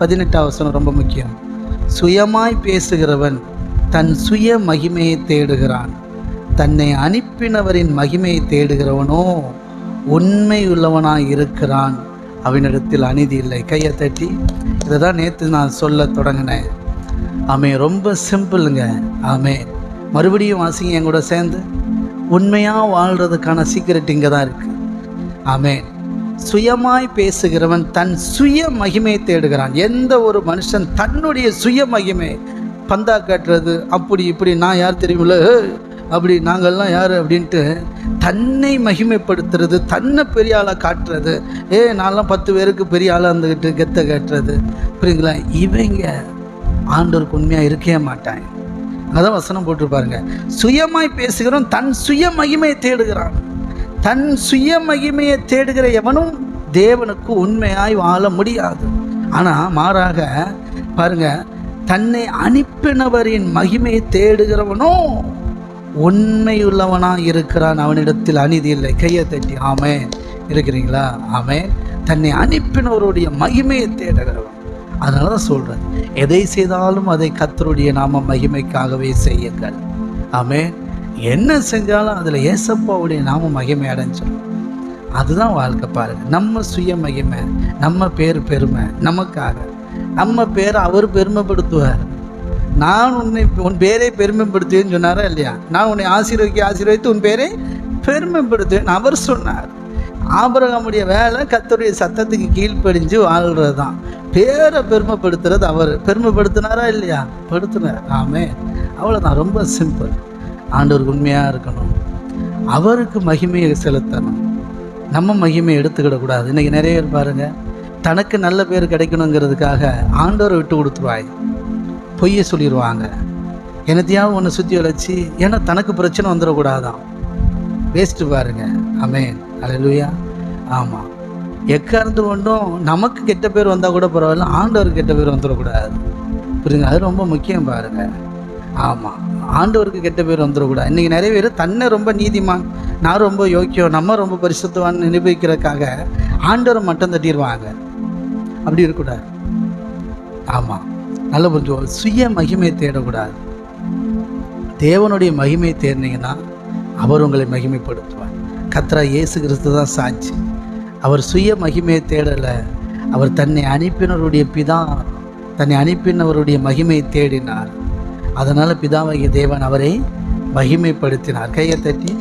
பதினெட்டாம் வசனம் ரொம்ப முக்கியம். சுயமாய் பேசுகிறவன் தன் சுய மகிமையை தேடுகிறான். தன்னை அனுப்பினவரின் மகிமையை தேடுகிறவனோ உண்மை உள்ளவனாய் இருக்கிறான். அவனிடத்தில் அநீதி இல்லை. கையை தட்டி இதை தான் நேற்று நான் சொல்ல தொடங்கினேன். ஆமே ரொம்ப சிம்பிளுங்க. ஆமே மறுபடியும் வாசிங்க என் கூட சேர்ந்து. உண்மையாக வாழ்கிறதுக்கான சீக்கிரட் இங்கே தான் இருக்குது ஆமே சுயமாய் பேசுகிறவன் தன் சுய மகிமையை தேடுகிறான். எந்த ஒரு மனுஷன் தன்னுடைய சுய மகிமை பந்தா கட்டுறது அப்படி இப்படி நான் யார் தெரியுமில்ல? அப்படி நாங்கள்லாம் யார்? அப்படின்ட்டு தன்னை மகிமைப்படுத்துறது தன்னை பெரிய ஆளாக காட்டுறது. ஏ நான்லாம் பத்து பேருக்கு பெரிய ஆளாக இருந்துக்கிட்டு கெத்த காட்டுறது. புரியுங்களா இவங்க ஆண்டோருக்கு உண்மையாக இருக்கவே மாட்டாங்க. அதான் வசனம் போட்டிருப்பாருங்க. சுயமாய் பேசுகிறோம் தன் சுய மகிமையை தேடுகிறான். தன் சுய மகிமையை தேடுகிற எவனும் தேவனுக்கு உண்மையாய் வாழ முடியாது. ஆனால் மாறாக பாருங்க தன்னை அனுப்பினவரின் மகிமையை தேடுகிறவனோ உண்மையுள்ளவனாக இருக்கிறான். அவனிடத்தில் அநீதி இல்லை. கையை தட்டி ஆமே இருக்கிறீங்களா? ஆமே தன்னை அனுப்பினவருடைய மகிமையை தேடுகிறவன். அதனால தான் சொல்கிறேன் எதை செய்தாலும் அதை கத்தருடைய நாம மகிமைக்காகவே செய்யுங்கள். ஆமே என்ன செஞ்சாலும் அதில் ஏசப்பாவுடைய நாம மகிமை அடைஞ்சிடும் அதுதான் வாழ்க்கை பாருங்க. நம்ம சுய மகிமை நம்ம பேர் பெருமை நமக்காக. நம்ம பேரை அவர் பெருமைப்படுத்துவார். நான் உன்னை உன் பேரை பெருமைப்படுத்துவேன்னு சொன்னாரா இல்லையா? நான் உன்னை ஆசீர்வதிக்க ஆசீர்வதித்து உன் பேரை பெருமைப்படுத்துவேன் அவர் சொன்னார். ஆபரகமுடைய வேலை கத்தருடைய சத்தத்துக்கு கீழ்ப்படிஞ்சு வாழ்கிறது தான் பேரை பெருமைப்படுத்துறது அவர். பெருமைப்படுத்தினாரா இல்லையா? படுத்தினார். ஆமே அவ்வளோதான் ரொம்ப சிம்பிள் ஆண்டவருக்கு உண்மையாக இருக்கணும். அவருக்கு மகிமையை செலுத்தணும். நம்ம மகிமையை எடுத்துக்கிடக்கூடாது இன்றைக்கி நிறைய பேர் பாருங்கள் தனக்கு நல்ல பேர் கிடைக்கணுங்கிறதுக்காக ஆண்டவரை விட்டு கொடுத்துருவாங்க பொய்யை சொல்லிடுவாங்க என்னத்தையாவது ஒன்று சுற்றி வளைச்சி ஏன்னா தனக்கு பிரச்சனை வந்துடக்கூடாதான். வேஸ்ட்டு பாருங்க. அமேன் அல்லேலூயா ஆமாம் எக்காரணத்து கொண்டும் நமக்கு கெட்ட பேர் வந்தால் கூட பரவாயில்ல ஆண்டவருக்கு கெட்ட பேர் வந்துடக்கூடாது. புரியுங்க அது ரொம்ப முக்கியம் பாருங்கள் ஆமாம் ஆண்டவருக்கு கெட்ட பேர் வந்துடக்கூடாது இன்றைக்கி நிறைய பேர் தன்னை ரொம்ப நீதிமான் நான் ரொம்ப யோக்கியம் நம்ம ரொம்ப பரிசுத்தவான் நிரூபிக்கிறதுக்காக ஆண்டவரை மட்டும் தட்டிடுவாங்க அப்படி இருக்கக்கூடாது. ஆமாம் நல்ல புரிஞ்சு சுய மகிமையை தேடக்கூடாது. தேவனுடைய மகிமையை தேடினீங்கன்னா அவர் உங்களை மகிமைப்படுத்துவார். கத்ரா இயேசு கிறிஸ்து தான் சாட்சி. அவர் சுய மகிமையை தேடலை அவர் தன்னை அனுப்பினவருடைய பிதா தன்னை அனுப்பினவருடைய மகிமையை தேடினார். அதனால் பிதாவாகிய தேவன் அவரை மகிமைப்படுத்தினார். கையை தட்டி